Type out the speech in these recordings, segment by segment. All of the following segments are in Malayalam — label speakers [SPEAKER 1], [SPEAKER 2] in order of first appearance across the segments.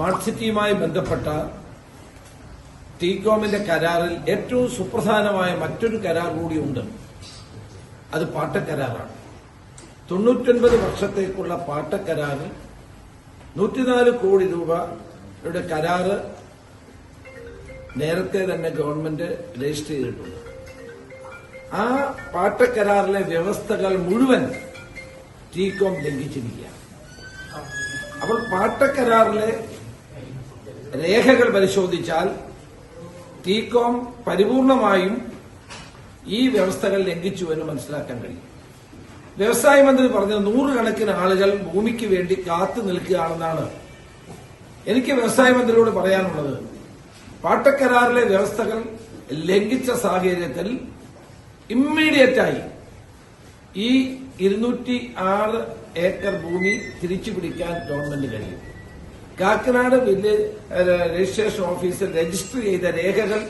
[SPEAKER 1] സ്മാർട്ട് സിറ്റിയുമായി ബന്ധപ്പെട്ട ടികോമിന്റെ കരാറിൽ ഏറ്റവും സുപ്രധാനമായ മറ്റൊരു കരാർ കൂടിയുണ്ട് അത് പാട്ടക്കരാറാണ്. തൊണ്ണൂറ്റൊൻപത് വർഷത്തേക്കുള്ള പാട്ടക്കരാറിൽ നൂറ്റിനാല് കോടി രൂപയുടെ കരാറ് നേരത്തെ തന്നെ ഗവൺമെന്റ് രജിസ്റ്റർ ചെയ്തിട്ടുണ്ട്. ആ പാട്ടക്കരാറിലെ വ്യവസ്ഥകൾ മുഴുവൻ ടികോം ലംഘിച്ചിരിക്കുകയാണ്. അപ്പോൾ പാട്ടക്കരാറിലെ രേഖകൾ പരിശോധിച്ചാൽ ടീകോം പരിപൂർണമായും ഈ വ്യവസ്ഥകൾ ലംഘിച്ചു എന്ന് മനസ്സിലാക്കാൻ കഴിയും. വ്യവസായ മന്ത്രി പറഞ്ഞത് നൂറുകണക്കിന് ആളുകൾ ഭൂമിക്ക് വേണ്ടി കാത്തു നിൽക്കുകയാണെന്നാണ് എനിക്ക് വ്യവസായ മന്ത്രിയോട് പറയാനുള്ളത്. പാട്ടക്കരാറിലെ വ്യവസ്ഥകൾ ലംഘിച്ച സാഹചര്യത്തിൽ ഇമ്മീഡിയറ്റായി ഈ ഇരുന്നൂറ്റി ആറ് ഏക്കർ ഭൂമി തിരിച്ചു പിടിക്കാൻ ഗവൺമെന്റ് കഴിയും. കാക്കനാട് വില്ലേജ് രജിസ്ട്രേഷൻ ഓഫീസിൽ രജിസ്റ്റർ ചെയ്ത രേഖകൾ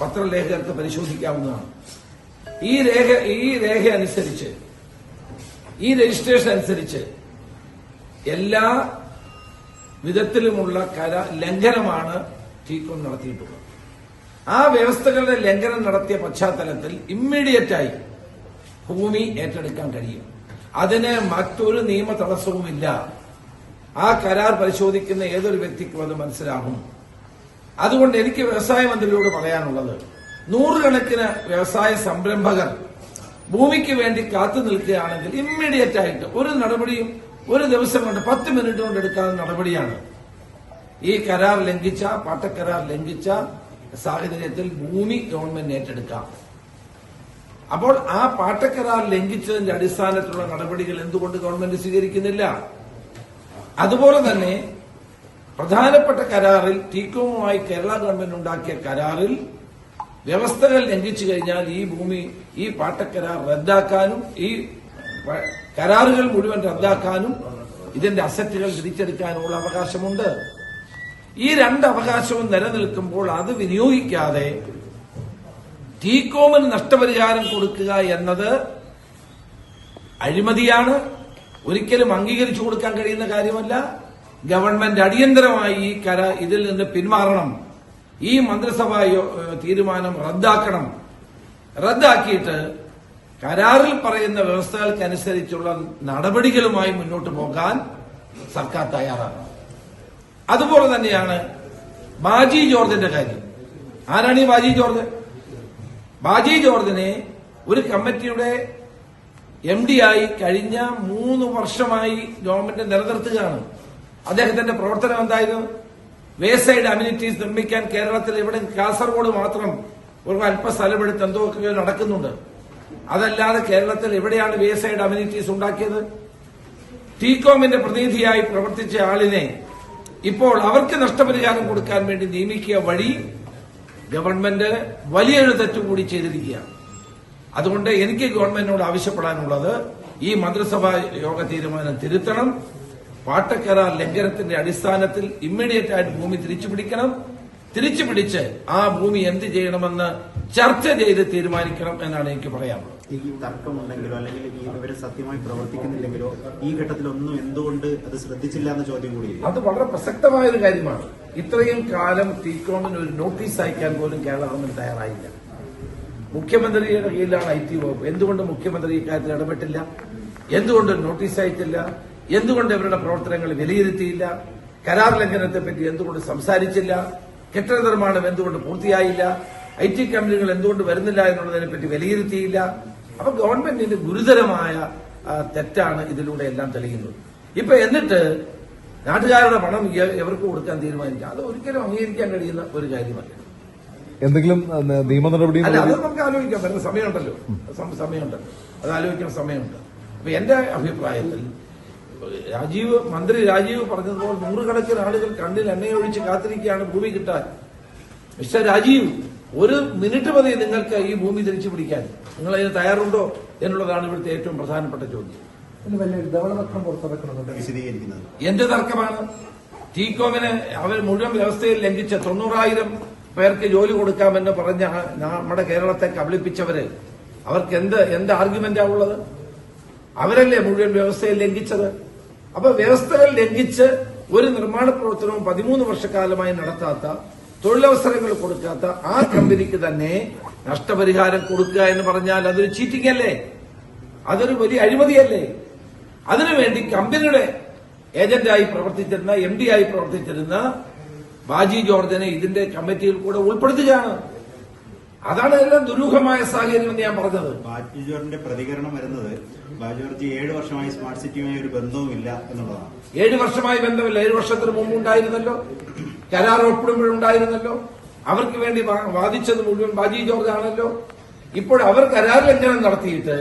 [SPEAKER 1] പത്രലേഖകർക്ക് പരിശോധിക്കാവുന്നതാണ്. ഈ രേഖ ഈ രേഖ അനുസരിച്ച് ഈ രജിസ്ട്രേഷൻ അനുസരിച്ച് എല്ലാ വിധത്തിലുമുള്ള കര ലംഘനമാണ് ടീക്കോൺ നടത്തിയിട്ടുള്ളത്. ആ വ്യവസ്ഥകളുടെ ലംഘനം നടത്തിയ പശ്ചാത്തലത്തിൽ ഇമ്മീഡിയറ്റായി ഭൂമി ഏറ്റെടുക്കാൻ കഴിയും. അതിന് മറ്റൊരു നിയമ തടസ്സവുമില്ല ആ കരാർ പരിശോധിക്കുന്ന ഏതൊരു വ്യക്തിക്കും അത് മനസ്സിലാകും. അതുകൊണ്ട് എനിക്ക് വ്യവസായ മന്ത്രിയോട് പറയാനുള്ളത് നൂറുകണക്കിന് വ്യവസായ സംരംഭകർ ഭൂമിക്ക് വേണ്ടി കാത്തു നിൽക്കുകയാണെങ്കിൽ ഇമ്മീഡിയറ്റ് ആയിട്ട് ഒരു നടപടിയും ഒരു ദിവസം കൊണ്ട് പത്ത് മിനിറ്റ് കൊണ്ട് എടുക്കാവുന്ന നടപടിയാണ്. ഈ കരാർ ലംഘിച്ച പാട്ടക്കരാർ ലംഘിച്ച സാഹചര്യത്തിൽ ഭൂമി ഗവൺമെന്റ് ഏറ്റെടുക്കാം. അപ്പോൾ ആ പാട്ടക്കരാർ ലംഘിച്ചതിന്റെ അടിസ്ഥാനത്തിലുള്ള നടപടികൾ എന്തുകൊണ്ട് ഗവൺമെന്റ് സ്വീകരിക്കുന്നില്ല? അതുപോലെ തന്നെ പ്രധാനപ്പെട്ട കരാറിൽ ടീക്കോമുമായി കേരള ഗവൺമെന്റ് ഉണ്ടാക്കിയ കരാറിൽ വ്യവസ്ഥകൾ ലംഘിച്ചു കഴിഞ്ഞാൽ ഈ ഭൂമി ഈ പാട്ടക്കരാർ റദ്ദാക്കാനും ഈ കരാറുകൾ മുഴുവൻ റദ്ദാക്കാനും ഇതിന്റെ അസറ്റുകൾ തിരിച്ചെടുക്കാനുമുള്ള അവകാശമുണ്ട്. ഈ രണ്ട് അവകാശവും നിലനിൽക്കുമ്പോൾ അത് വിനിയോഗിക്കാതെ ടീകോമിന് നഷ്ടപരിഹാരം കൊടുക്കുക എന്നത് അഴിമതിയാണ്. ഒരിക്കലും അംഗീകരിച്ചു കൊടുക്കാൻ കഴിയുന്ന കാര്യമല്ല. ഗവൺമെന്റ് അടിയന്തരമായി ഈ കര ഇതിൽ നിന്ന് പിന്മാറണം. ഈ മന്ത്രിസഭാ തീരുമാനം റദ്ദാക്കണം. റദ്ദാക്കിയിട്ട് കരാറിൽ പറയുന്ന വ്യവസ്ഥകൾക്കനുസരിച്ചുള്ള നടപടികളുമായി മുന്നോട്ട് പോകാൻ സർക്കാർ തയ്യാറാണ്. അതുപോലെ തന്നെയാണ് ബാജി ജോർജിന്റെ കാര്യം. ആരാണ് ഈ ബാജി ജോർജ്? ബാജി ജോർജിനെ ഒരു കമ്മിറ്റിയുടെ എം ഡി ആയി കഴിഞ്ഞ മൂന്ന് വർഷമായി ഗവൺമെന്റ് നിലനിർത്തുകയാണ്. അദ്ദേഹത്തിന്റെ പ്രവർത്തനം എന്തായിരുന്നു വേസൈഡ് അമ്യൂണിറ്റീസ് നിർമ്മിക്കാൻ കേരളത്തിൽ ഇവിടെ കാസർഗോഡ് മാത്രം ഒരു അല്പ സ്ഥലമെടുത്ത് എന്തൊക്കെ നടക്കുന്നുണ്ട്. അതല്ലാതെ കേരളത്തിൽ എവിടെയാണ് വേസൈഡ് അമ്യൂണിറ്റീസ് ഉണ്ടാക്കിയത്? ടീകോമിന്റെ പ്രതിനിധിയായി പ്രവർത്തിച്ച ആളിനെ ഇപ്പോൾ അവർക്ക് നഷ്ടപരിഹാരം കൊടുക്കാൻ വേണ്ടി നിയമിക്കുക വഴി ഗവൺമെന്റ് വലിയൊരു തെറ്റുകൂടി ചെയ്തിരിക്കുകയാണ്. അതുകൊണ്ട് എനിക്ക് ഗവൺമെന്റിനോട് ആവശ്യപ്പെടാനുള്ളത് ഈ മന്ത്രിസഭാ യോഗ തീരുമാനം തിരുത്തണം. പാട്ടക്കരാർ ലംഘനത്തിന്റെ അടിസ്ഥാനത്തിൽ ഇമ്മീഡിയറ്റ് ആയിട്ട് ഭൂമി തിരിച്ചു പിടിക്കണം. തിരിച്ചു പിടിച്ച് ആ ഭൂമി എന്ത് ചെയ്യണമെന്ന് ചർച്ച ചെയ്ത് തീരുമാനിക്കണം എന്നാണ് എനിക്ക് പറയാനുള്ളത്.
[SPEAKER 2] ഈ തർക്കമുണ്ടെങ്കിലോ അല്ലെങ്കിൽ ഈ ഇവർ സത്യമായി പ്രവർത്തിക്കുന്നില്ലെങ്കിലോ ഈ ഘട്ടത്തിലൊന്നും എന്തുകൊണ്ട് അത് ശ്രദ്ധിച്ചില്ല എന്ന ചോദ്യം കൂടി
[SPEAKER 1] അത് വളരെ പ്രസക്തമായ ഒരു കാര്യമാണ്. ഇത്രയും കാലം തീക്കോണിന് ഒരു നോട്ടീസ് അയക്കാൻ പോലും കേരള ഗവൺമെന്റ് തയ്യാറായില്ല. മുഖ്യമന്ത്രിയുടെ കീഴിലാണ് ഐ ടി വകുപ്പ്. എന്തുകൊണ്ട് മുഖ്യമന്ത്രി ഇക്കാര്യത്തിൽ ഇടപെട്ടില്ല? എന്തുകൊണ്ട് നോട്ടീസ് അയച്ചില്ല? എന്തുകൊണ്ട് ഇവരുടെ പ്രവർത്തനങ്ങൾ വിലയിരുത്തിയില്ല? കരാർ ലംഘനത്തെ പറ്റി എന്തുകൊണ്ട് സംസാരിച്ചില്ല? കെട്ടിട നിർമ്മാണം എന്തുകൊണ്ട് പൂർത്തിയായില്ല? ഐ ടി കമ്പനികൾ എന്തുകൊണ്ട് വരുന്നില്ല എന്നുള്ളതിനെ പറ്റി വിലയിരുത്തിയില്ല? അപ്പൊ ഗവൺമെന്റിന്റെ ഗുരുതരമായ തെറ്റാണ് ഇതിലൂടെ എല്ലാം തെളിയുന്നത്. ഇപ്പൊ എന്നിട്ട് നാട്ടുകാരുടെ പണം എവർക്ക് കൊടുക്കാൻ തീരുമാനിക്കുക അത് ഒരിക്കലും അംഗീകരിക്കാൻ കഴിയുന്ന ഒരു കാര്യമല്ല.
[SPEAKER 3] എന്തെങ്കിലും നിയമ നടപടി
[SPEAKER 1] അല്ല അത് നമുക്ക് ആലോചിക്കാം. വരുന്ന സമയമുണ്ടല്ലോ. സമയമുണ്ടല്ലോ അത് ആലോചിക്കുന്ന സമയമുണ്ട്. അപ്പൊ എന്റെ അഭിപ്രായത്തിൽ രാജീവ് മന്ത്രി രാജീവ് പറഞ്ഞതുപോലെ നൂറുകണക്കിന് ആളുകൾ കണ്ണിൽ എണ്ണയൊഴിച്ച് കാത്തിരിക്കുകയാണ് ഭൂമി കിട്ടാൻ. മിസ്റ്റർ രാജീവ് ഒരു മിനിറ്റ് മതി നിങ്ങൾക്ക് ഈ ഭൂമി തിരിച്ചു പിടിക്കാൻ. നിങ്ങൾ അതിന് തയ്യാറുണ്ടോ എന്നുള്ളതാണ് ഇവിടുത്തെ ഏറ്റവും പ്രധാനപ്പെട്ട ചോദ്യം. എന്റെ തർക്കമാണ്? ടീകോമിന് അവർ മുഴുവൻ വ്യവസ്ഥയിൽ ലംഘിച്ച തൊണ്ണൂറായിരം പേർക്ക് ജോലി കൊടുക്കാമെന്ന് പറഞ്ഞ നമ്മുടെ കേരളത്തെ കബളിപ്പിച്ചവര് അവർക്ക് എന്ത് എന്ത് ആർഗ്യുമെന്റാ ഉള്ളത്? അവരല്ലേ മുഴുവൻ വ്യവസ്ഥയിൽ ലംഘിച്ചത്? അപ്പൊ വ്യവസ്ഥകൾ ലംഘിച്ച് ഒരു നിർമ്മാണ പ്രവർത്തനവും പതിമൂന്ന് വർഷക്കാലമായി നടത്താത്ത തൊഴിലവസരങ്ങൾ കൊടുക്കാത്ത ആ കമ്പനിക്ക് തന്നെ നഷ്ടപരിഹാരം കൊടുക്കുക എന്ന് പറഞ്ഞാൽ അതൊരു ചീറ്റിംഗ് അല്ലേ? അതൊരു വലിയ അഴിമതിയല്ലേ? അതിനുവേണ്ടി കമ്പനിയുടെ ഏജന്റായി പ്രവർത്തിച്ചിരുന്ന എം ആയി പ്രവർത്തിച്ചിരുന്ന ബാജി ജോർജിനെ ഇതിന്റെ കമ്മിറ്റിയിൽ കൂടെ ഉൾപ്പെടുത്തുകയാണ്. അതാണ് എല്ലാം ദുരൂഹമായ സാഹചര്യം എന്ന് ഞാൻ പറഞ്ഞത്.
[SPEAKER 2] ബാജി ജോർജിന്റെ പ്രതികരണം വരുന്നത് ബാജി ജോർജി ഏഴ് വർഷമായി സ്മാർട്ട് സിറ്റിയുമായി ഒരു ബന്ധവുമില്ല എന്നുള്ളതാണ്.
[SPEAKER 1] ഏഴ് വർഷമായി ബന്ധമില്ല. ഏഴ് വർഷത്തിന് മുമ്പ് ഉണ്ടായിരുന്നല്ലോ. കരാർ ഒപ്പിടുമ്പോഴുണ്ടായിരുന്നല്ലോ അവർക്ക് വേണ്ടി വാദിച്ചത് മുഴുവൻ ബാജി ജോർജ് ആണല്ലോ. ഇപ്പോൾ അവർ കരാർ ലംഘനം നടത്തിയിട്ട്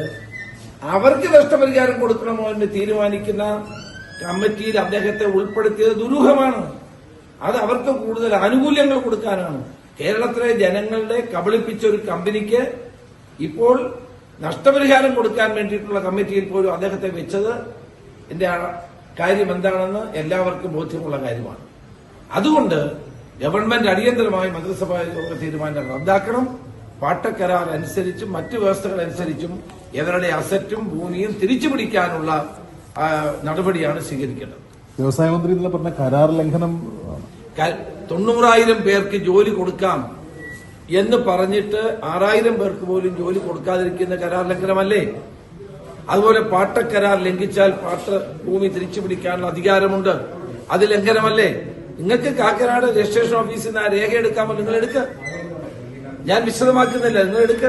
[SPEAKER 1] അവർക്ക് നഷ്ടപരിഹാരം കൊടുക്കണമോ എന്ന് തീരുമാനിക്കുന്ന കമ്മിറ്റിയിൽ അദ്ദേഹത്തെ ഉൾപ്പെടുത്തിയത് ദുരൂഹമാണ്. അത് അവർക്ക് കൂടുതൽ ആനുകൂല്യങ്ങൾ കൊടുക്കാനാണ്. കേരളത്തിലെ ജനങ്ങളുടെ കബളിപ്പിച്ച ഒരു കമ്പനിക്ക് ഇപ്പോൾ നഷ്ടപരിഹാരം കൊടുക്കാൻ വേണ്ടിയിട്ടുള്ള കമ്മിറ്റിയിൽ പോലും അദ്ദേഹത്തെ വെച്ചത് എന്റെ കാര്യം എന്താണെന്ന് എല്ലാവർക്കും ബോധ്യമുള്ള കാര്യമാണ്. അതുകൊണ്ട് ഗവൺമെന്റ് അടിയന്തരമായി മന്ത്രിസഭാ യോഗ തീരുമാനം റദ്ദാക്കണം. പാട്ടക്കരാർ അനുസരിച്ചും മറ്റ് വ്യവസ്ഥകൾ അനുസരിച്ചും ഇവരുടെ അസറ്റും ഭൂമിയും തിരിച്ചു പിടിക്കാനുള്ള നടപടിയാണ് സ്വീകരിക്കേണ്ടത്.
[SPEAKER 3] വ്യവസായ മന്ത്രി പറഞ്ഞ കരാർ ലംഘനം
[SPEAKER 1] തൊണ്ണൂറായിരം പേർക്ക് ജോലി കൊടുക്കാം എന്ന് പറഞ്ഞിട്ട് ആറായിരം പേർക്ക് പോലും ജോലി കൊടുക്കാതിരിക്കുന്ന കരാർ ലംഘനമല്ലേ? അതുപോലെ പാട്ടക്കരാർ ലംഘിച്ചാൽ പാട്ട ഭൂമി തിരിച്ചു പിടിക്കാനുള്ള അധികാരമുണ്ട്. അത് ലംഘനമല്ലേ? നിങ്ങൾക്ക് കാക്കനാട് രജിസ്ട്രേഷൻ ഓഫീസിൽ നിന്ന് ആ രേഖ എടുക്കാമോ? നിങ്ങൾ എടുക്ക. ഞാൻ വിശദമാക്കുന്നില്ല. നിങ്ങൾ എടുക്ക.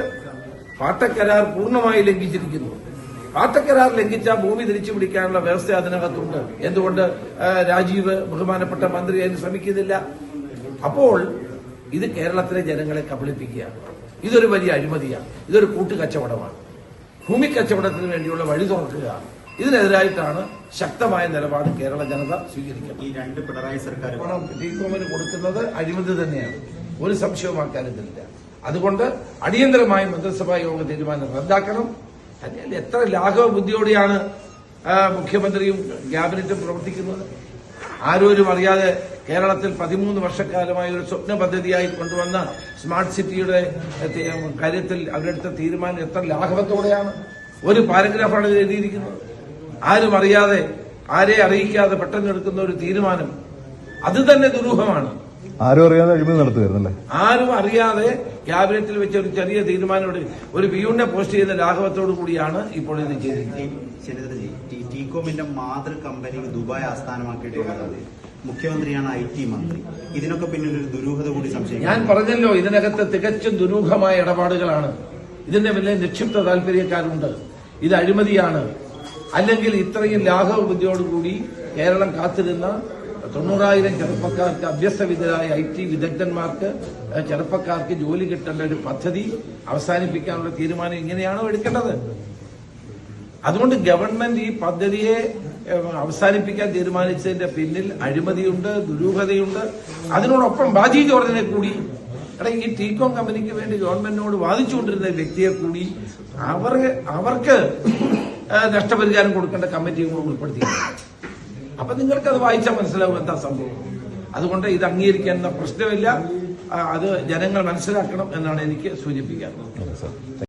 [SPEAKER 1] പാട്ടക്കരാർ പൂർണമായി ലംഘിച്ചിരിക്കുന്നു. പാട്ടക്കരാർ ലംഘിച്ച ഭൂമി തിരിച്ചു പിടിക്കാനുള്ള വ്യവസ്ഥ അതിനകത്തുണ്ട്. എന്തുകൊണ്ട് രാജീവ് ബഹുമാനപ്പെട്ട മന്ത്രി അതിന് ശ്രമിക്കുന്നില്ല? അപ്പോൾ ഇത് കേരളത്തിലെ ജനങ്ങളെ കബളിപ്പിക്കുകയാണ്. ഇതൊരു വലിയ അഴിമതിയാണ്. ഇതൊരു കൂട്ടുകച്ചവടമാണ്. ഭൂമി കച്ചവടത്തിന് വേണ്ടിയുള്ള വഴി തുറക്കുക. ഇതിനെതിരായിട്ടാണ് ശക്തമായ നിലപാട് കേരള ജനത സ്വീകരിക്കുന്നത്.
[SPEAKER 2] ഈ രണ്ട് പിണറായി സർക്കാർ
[SPEAKER 1] പണം ടീകോമിന് കൊടുക്കുന്നത് അഴിമതി തന്നെയാണ്. ഒരു സംശയവും ആ കാര്യത്തിലില്ല അതുകൊണ്ട് അടിയന്തരമായി മന്ത്രിസഭാ യോഗ തീരുമാനം റദ്ദാക്കണം. അല്ലെങ്കിൽ എത്ര ലാഘവ ബുദ്ധിയോടെയാണ് മുഖ്യമന്ത്രിയും ക്യാബിനറ്റും പ്രവർത്തിക്കുന്നത്? ആരോരും അറിയാതെ കേരളത്തിൽ പതിമൂന്ന് വർഷക്കാലമായി ഒരു സ്വപ്ന പദ്ധതിയായി കൊണ്ടുവന്ന സ്മാർട്ട് സിറ്റിയുടെ കാര്യത്തിൽ അവരെടുത്ത തീരുമാനം എത്ര ലാഘവത്തോടെയാണ്? ഒരു പാരഗ്രാഫാണ് ഇത് എഴുതിയിരിക്കുന്നത്. ആരും അറിയാതെ ആരെ അറിയിക്കാതെ പെട്ടെന്ന് എടുക്കുന്ന ഒരു തീരുമാനം അത് തന്നെ ദുരൂഹമാണ്.
[SPEAKER 3] ആരും അറിയാതെ അഴിമതി നടത്തുമായിരുന്നല്ലേ
[SPEAKER 1] ആരും അറിയാതെ ക്യാബിനറ്റിൽ വെച്ച ഒരു ചെറിയ തീരുമാനം ഒരു പിയൂണിനെ പോസ്റ്റ് ചെയ്യുന്ന ലാഘവത്തോടു കൂടിയാണ് ഇപ്പോൾ ഇത് ചെയ്തിരിക്കുന്നത്.
[SPEAKER 2] ടീകോമിന്റെ മാതൃ കമ്പനി ദുബായ് ആസ്ഥാനമാക്കിയിട്ടുള്ളത് മുഖ്യമന്ത്രിയാണ് ഐ ടി മന്ത്രി. ഇതിനൊക്കെ പിന്നിൽ ഒരു ദുരൂഹത കൂടി
[SPEAKER 1] സംശയം
[SPEAKER 2] ഞാൻ
[SPEAKER 1] പറഞ്ഞല്ലോ ഇതിനകത്ത് തികച്ചും ദുരൂഹമായ ഇടപാടുകളാണ്. ഇതിന്റെ വലിയ നിക്ഷിപ്ത താല്പര്യക്കാരുണ്ട് ഇത് അഴിമതിയാണ്. അല്ലെങ്കിൽ ഇത്രയും ലാഘവ ബുദ്ധിയോടുകൂടി കേരളം കാത്തിരുന്ന തൊണ്ണൂറായിരം ചെറുപ്പക്കാർക്ക് അഭ്യസ്തവിദ്യരായ ഐ ടി വിദഗ്ധന്മാർക്ക് ചെറുപ്പക്കാർക്ക് ജോലി കിട്ടേണ്ട ഒരു പദ്ധതി അവസാനിപ്പിക്കാനുള്ള തീരുമാനം ഇങ്ങനെയാണോ എടുക്കേണ്ടത്? അതുകൊണ്ട് ഗവൺമെന്റ് ഈ പദ്ധതിയെ അവസാനിപ്പിക്കാൻ തീരുമാനിച്ചതിന്റെ പിന്നിൽ അഴിമതിയുണ്ട് ദുരൂഹതയുണ്ട്. അതിനോടൊപ്പം ബാജി ജോർജിനെ കൂടി എടാ ഈ ടീകോം കമ്പനിക്ക് വേണ്ടി ഗവൺമെന്റിനോട് വാദിച്ചുകൊണ്ടിരുന്ന വ്യക്തിയെ കൂടി അവർ അവർക്ക് നഷ്ടപരിഹാരം കൊടുക്കേണ്ട കമ്മിറ്റിയും കൂടെ ഉൾപ്പെടുത്തിയിട്ടുണ്ട്. അപ്പൊ നിങ്ങൾക്ക് അത് വായിച്ചാൽ മനസ്സിലാവും എന്താ സംഭവം. അതുകൊണ്ട് ഇത് അംഗീകരിക്കുന്ന പ്രശ്നമില്ല. അത് ജനങ്ങൾ മനസ്സിലാക്കണം എന്നാണ് എനിക്ക് സൂചിപ്പിക്കാറുള്ളത്